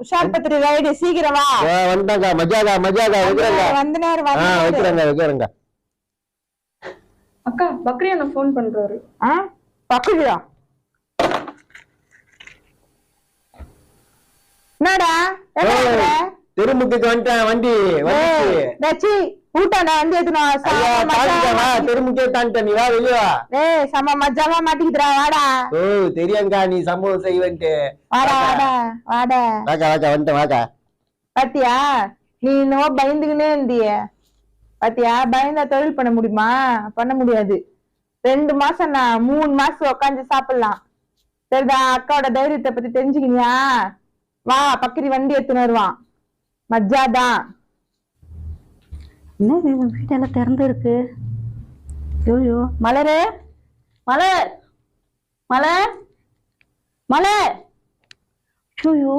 உஷார். பத்திரி ரைடு சீக்கிரம். வா ஆ, வந்துட்டாங்க மஜாகா வைக்கிறேங்க வைக்கிறேங்க வைக்கிறேங்க அக்கா பக்ரி அண்ணா ஃபோன் பண்றாரு. ஆ பக்குதியா என்னடா? என்ன பண்ற? தெருமுக்குக்கு வந்துட்டேன் வண்டி. ஊட்டாண்டா வந்து தாண்டிட்டேன் வா. தெருமுக்கே நீ வெளியே வா. ஏய், செம மஜாவா மாட்டிக்கிதுடா, வாடா. ஓ தெரியாங்கா நீ சம்பவம் செய்வன்ட்டு. வாடா வாடா வாடா. வாக்கா வாக்கா வந்துட்டேன் வாக்கா. பாத்தியா? நீ பயந்துக்கினே இருந்திய. பாத்தியா? பயந்தா தொழில் பண்ண முடியுமா? பண்ண முடியாது. ரெண்டு மாசம் நான் மூணு மாசம் உட்காந்து சாப்பிடலாம். சரிதா அக்காவோட தைரியத்தை பத்தி தெரிஞ்சுக்கினியா? வா பக்கரி வண்டி எடுத்துன்னு வருவான். மஜ்ஜாதான் என்ன இது வீடெல்லாம் திறந்து இருக்கு ஐயோ மலரு மலர் மலர் மலர். ஐயோ.